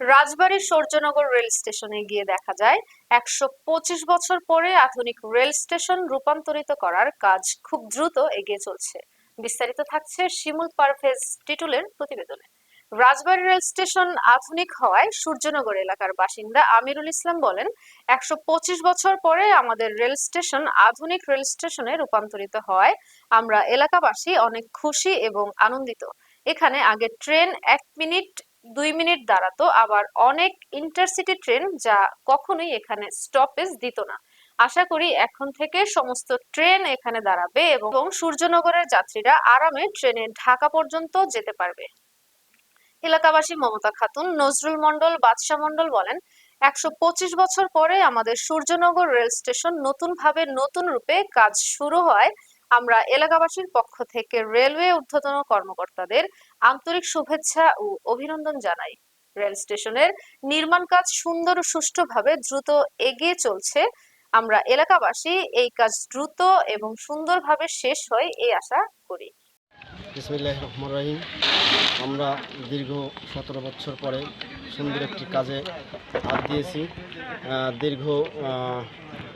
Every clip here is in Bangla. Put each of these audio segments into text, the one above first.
রাজবাড়ীর সূর্যনগর রেল স্টেশনে গিয়ে দেখা যায়, একশো পঁচিশ বছর পরে আধুনিক রেল স্টেশন রূপান্তরিত করার কাজ খুব দ্রুত এগিয়ে চলছে। বিস্তারিত থাকছে শিমুল পারভেজ টিটুলের প্রতিবেদনে। রাজবাড়ী রেল স্টেশন আধুনিক হওয়ায় সূর্যনগর এলাকার বাসিন্দা আমিরুল ইসলাম বলেন, একশো পঁচিশ বছর পরে আমাদের রেল স্টেশন আধুনিক রেল স্টেশনে রূপান্তরিত হওয়ায় আমরা এলাকাবাসী অনেক খুশি এবং আনন্দিত। এখানে আগে ট্রেন এক মিনিট দুই মিনিট দাঁড়াতো, আবার অনেক ইন্টারসিটি ট্রেন যা কখনোই এখানে স্টপেজ দিত না। আশা করি এখন থেকে সমস্ত ট্রেন এখানে দাঁড়াবে এবং সূর্যনগরের যাত্রীরা আরামে ট্রেনে ঢাকা পর্যন্ত যেতে পারবে। এলাকাবাসী মমতা খাতুন, নজরুল মন্ডল বাদশাহ মন্ডল বলেন, একশো পঁচিশ বছর পরে আমাদের সূর্যনগর রেল স্টেশন নতুনভাবে নতুন রূপে কাজ শুরু হয়। আমরা এলাকাবাসীর পক্ষ থেকে রেলওয়ে ঊর্ধ্বতন কর্মকর্তাদের আন্তরিক শুভেচ্ছা ও অভিনন্দন জানাই। রেল স্টেশনের নির্মাণ কাজ সুন্দর ও সুষ্ঠুভাবে দ্রুত এগিয়ে চলছে। আমরা এলাকাবাসী এই কাজ দ্রুত এবং সুন্দরভাবে শেষ হয় এই আশা করি। রহিম। আমরা দীর্ঘ সতেরো বছর পরে সুন্দর একটি কাজে হাত দিয়েছি। দীর্ঘ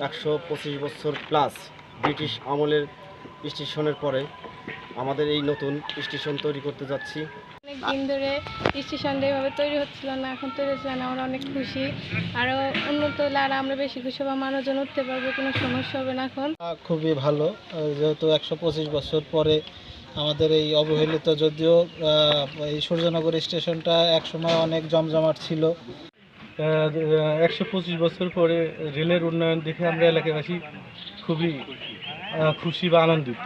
একশো পঁচিশ বছর প্লাস ব্রিটিশ আমলের স্টেশনের পরে আমাদের এই নতুন স্টেশন তৈরি করতে যাচ্ছি। অনেক দিন ধরে স্টেশনটা এভাবে তৈরি হচ্ছিল না এখন তৈরি হচ্ছে না আমরা অনেক খুশি। আরও উন্নত হলে আর আমরা বেশি খুশি হব মানুষজন উঠতে পারবে কোনো সমস্যা হবে না এখন। খুবই ভালো যেহেতু একশো পঁচিশ বছর পরে আমাদের এই অবহেলিত যদিও আহ, এই সূর্যনগর স্টেশনটা একসময় অনেক জমজমাট ছিল। একশো পঁচিশ বছর পরে রেলের উন্নয়ন দেখে আমরা এলাকাবাসী খুবই খুশি বা আনন্দিত